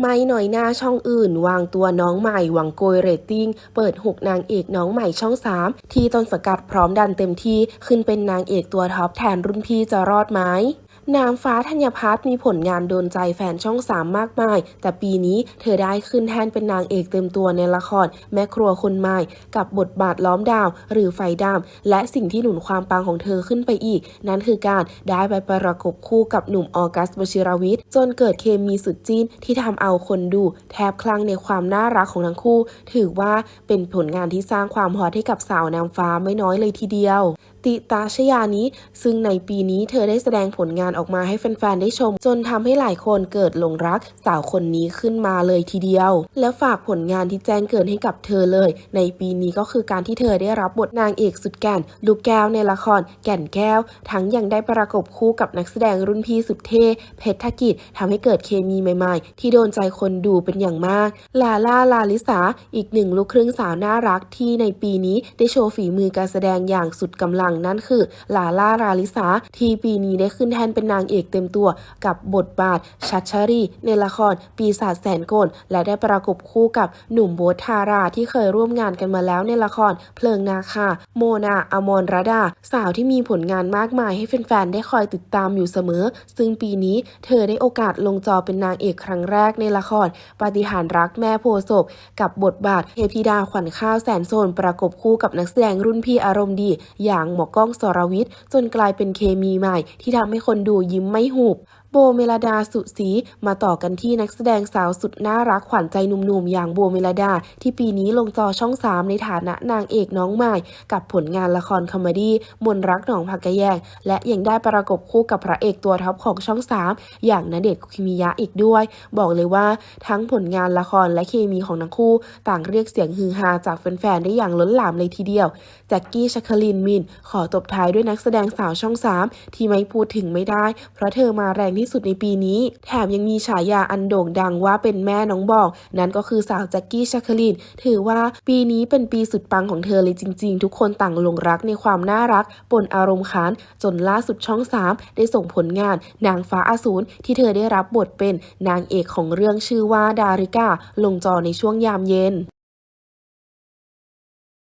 ไม่หน่อยหน้าช่องอื่น วางตัวน้องใหม่หวังโกยเรตติ้ง เปิด 6 นางเอกน้องใหม่ช่อง 3 ที่ต้นสกัดพร้อมดันเต็มที่ ขึ้นเป็นนางเอกตัวท็อปแทนรุ่นพี่จะรอดไหม นางฟ้าธัญพัฒน์มีผลงานโดนใจแฟนช่อง3มมากมาย แต่ปีนี้เธอได้ขึ้นแทนเป็นนางเอกเต็มตัวในละคร แม่ครัวคนใหม่ กับบทบาทล้อมดาว หรือไฟดำและสิ่งที่หนุนความปังของเธอขึ้นไปอีก นั่นคือการได้ไปประกบคู่กับหนุ่มออกัสวชิรวิทย์จนเกิดเคมีสุดจีนที่ทำเอาคนดู แทบคลั่งในความน่ารักของทั้งคู่ ถือว่าเป็นผลงานที่สร้างความฮอตให้กับสาวนางฟ้าไม่น้อยเลยทีเดียว ติตาชยานี้ซึ่งในปีนี้เธอได้แสดงผลงานออกมาให้แฟนๆ ได้ชม จนทำให้หลายคนเกิดหลงรักสาวคนนี้ขึ้นมาเลยทีเดียว และฝากผลงานที่แจ้งเกิดให้กับเธอเลย ในปีนี้ก็คือการที่เธอได้รับบทนางเอกสุดแก่น ลูกแก้วในละคร แก่นแก้ว ทั้งยังได้ประกบคู่กับนักแสดงรุ่นพี่สุดเท่เพชรธกิจทำให้เกิดเคมีใหม่ๆ ที่โดนใจคนดูเป็นอย่างมาก ลาล่าลาลิสาอีกหนึ่งลูกครึ่งสาวน่ารักที่ในปีนี้ได้โชว์ฝีมือการแสดงอย่างสุดกำลังนั่นคือลาล่าราลิสาที่ปีนี้ได้ขึ้นแทนเป็นนางเอกเต็มตัว กับบทบาทชัชชารี ในละคร ปีศาจแสนโกลและได้ประกบคู่กับหนุ่มโบทาราที่เคยร่วมงานกันมาแล้วในละคร เพลิงนาคา โมนาอมรรดา สาวที่มีผลงานมากมายให้แฟนๆได้คอยติดตามอยู่เสมอ ซึ่งปีนี้เธอได้โอกาสลงจอเป็นนางเอกครั้งแรกในละคร ปฏิหารรักแม่โพศพกับบทบาทเทพธิดาขวัญข้าวแสนโซนประกบคู่กับนักแสดงรุ่นพี่อารมณ์ดี อย่างหมอกล้องสรวิทย์จนกลายเป็นเคมีใหม่ที่ทำให้คนดูยิ้มไม่หุบ โบเมลดาสุศรีมาต่อกันที่นักแสดงสาวสุดน่ารักขวัญใจหนุ่มๆ อย่างโบเมลดา ที่ปีนี้ลงจอช่อง 3 ในฐานะนางเอกน้องใหม่ กับผลงานละครคอมเมดี้มนรักหนองผักกะแยง และยังได้ประกบคู่กับพระเอกตัวท็อปของช่อง 3 อย่างณเดชน์คุกิมิยะอีกด้วย บอกเลยว่าทั้งผลงานละครและเคมีของทั้งคู่ ต่างเรียกเสียงฮือฮาจากแฟนๆได้อย่างล้นหลามเลยทีเดียวแจ็คกี้ชัคคลินมิน ขอตบท้ายด้วยนักแสดงสาวช่อง 3 ที่ไม่พูดถึงไม่ได้ เพราะเธอมาแรงที่สุดในปีนี้ แถมยังมีฉายาอันโด่งดังว่าเป็นแม่น้องบอก นั่นก็คือสาวแจ็คกี้ชัคคลินถือว่าปีนี้เป็นปีสุดปังของเธอเลยจริง ๆ ทุกคนต่างหลงรักในความน่ารักปนอารมณ์ขันจนล่าสุดช่อง 3 ได้ส่งผลงาน นางฟ้าอาสูรที่เธอได้รับบทเป็นนางเอกของเรื่องชื่อว่าดาริกาลงจอในช่วงยามเย็น